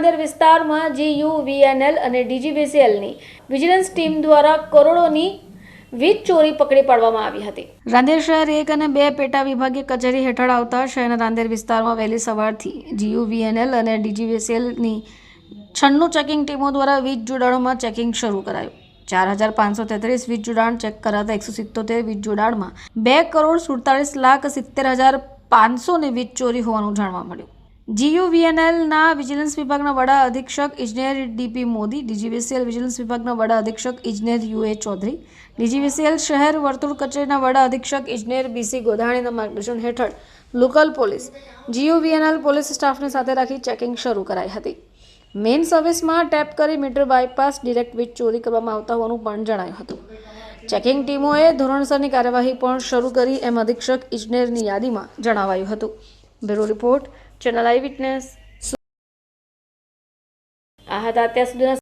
અંદર વિસ્તારમાં જીયુવીએનએલ અને ડીજીવીસીએલની વિજિલન્સ ટીમ દ્વારા કરોડોની વીજ ચોરી પકડી પાડવામાં આવી હતી. રાંદેર શહેર એક અને બે પેટા વિભાગીય કચેરી હેઠળ આવતા શહેરના રાંદેર વિસ્તારમાં વહેલી સવારથી જીયુવીએનએલ અને ડીજીવીસીએલની છન્નું ચેકિંગ ટીમો દ્વારા વીજ જોડાણોમાં ચેકિંગ શરૂ કરાયું. ચાર હજાર પાંચસો તેત્રીસ વીજ જોડાણ ચેક કરાતા એકસો સિત્તોતેર વીજ જોડાણમાં બે કરોડ સુડતાલીસ લાખ સિત્તેર હજાર પાંચસોની વીજ ચોરી હોવાનું જાણવા મળ્યું. જીયુવીએનએલના વિજિલન્સ વિભાગના વડા અધિક્ષક ઇજનેર ડીપી મોદી, ડીજીવીસીએલ વિજિલન્સ વિભાગના વડા અધિક્ષક ઇજનેર યુએ ચૌધરી, ડીજીવીસીએલ શહેર વર્તુળ કચેરીના વડા અધિક્ષક ઇજનેર બીસી ગોધાણીના માર્ગદર્શન હેઠળ લોકલ પોલીસ જીયુવીએનએલ પોલીસ સ્ટાફને સાથે રાખી ચેકિંગ શરૂ કરાઈ હતી. મેઇન સર્વિસમાં ટેપ કરી મીટર બાયપાસ ડિરેક્ટ વીજ ચોરી કરવામાં આવતા હોવાનું પણ જણાયું હતું. ચેકિંગ ટીમોએ ધોરણસરની કાર્યવાહી પણ શરૂ કરી એમ અધિક્ષક ઇજનેરની યાદીમાં જણાવાયું હતું. Bureau report channel I witness. આ હતા અત્યાર સુધીના